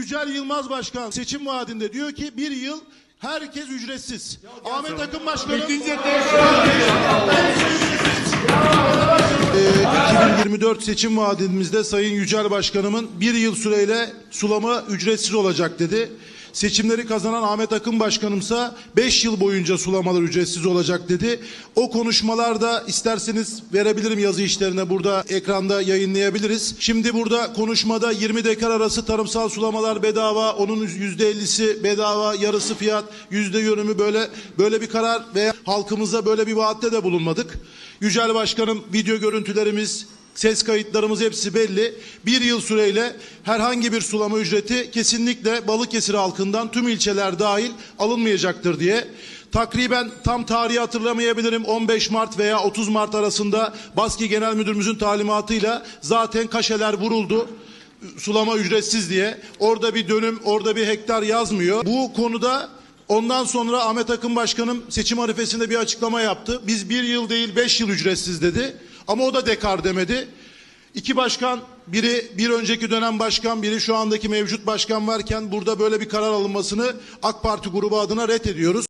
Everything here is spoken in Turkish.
Yücel Yılmaz Başkan seçim vaadinde diyor ki bir yıl herkes ücretsiz. Ahmet Akın Başkanım Bitince 2024 seçim vaadimizde Sayın Yücel Başkanımın bir yıl süreyle sulama ücretsiz olacak dedi. Seçimleri kazanan Ahmet Akın Başkanımsa 5 yıl boyunca sulamalar ücretsiz olacak dedi. O konuşmalarda isterseniz verebilirim yazı işlerine burada ekranda yayınlayabiliriz. Şimdi burada konuşmada 20 dekar arası tarımsal sulamalar bedava, onun %50'si bedava, yarısı fiyat, yüzde yönümü böyle böyle bir karar ve halkımıza böyle bir vaatte de bulunmadık. Yücel Başkanım video görüntülerimiz, ses kayıtlarımız hepsi belli. Bir yıl süreyle herhangi bir sulama ücreti kesinlikle Balıkesir halkından tüm ilçeler dahil alınmayacaktır diye. Takriben tam tarihi hatırlamayabilirim 15 Mart veya 30 Mart arasında Baski Genel Müdürümüzün talimatıyla zaten kaşeler vuruldu sulama ücretsiz diye. Orada bir dönüm, orada bir hektar yazmıyor. Bu konuda ondan sonra Ahmet Akın Başkanım seçim harifesinde bir açıklama yaptı. Biz bir yıl değil beş yıl ücretsiz dedi. Ama o da dekar demedi. İki başkan, biri bir önceki dönem başkan, biri şu andaki mevcut başkan varken burada böyle bir karar alınmasını AK Parti grubu adına ret ediyoruz.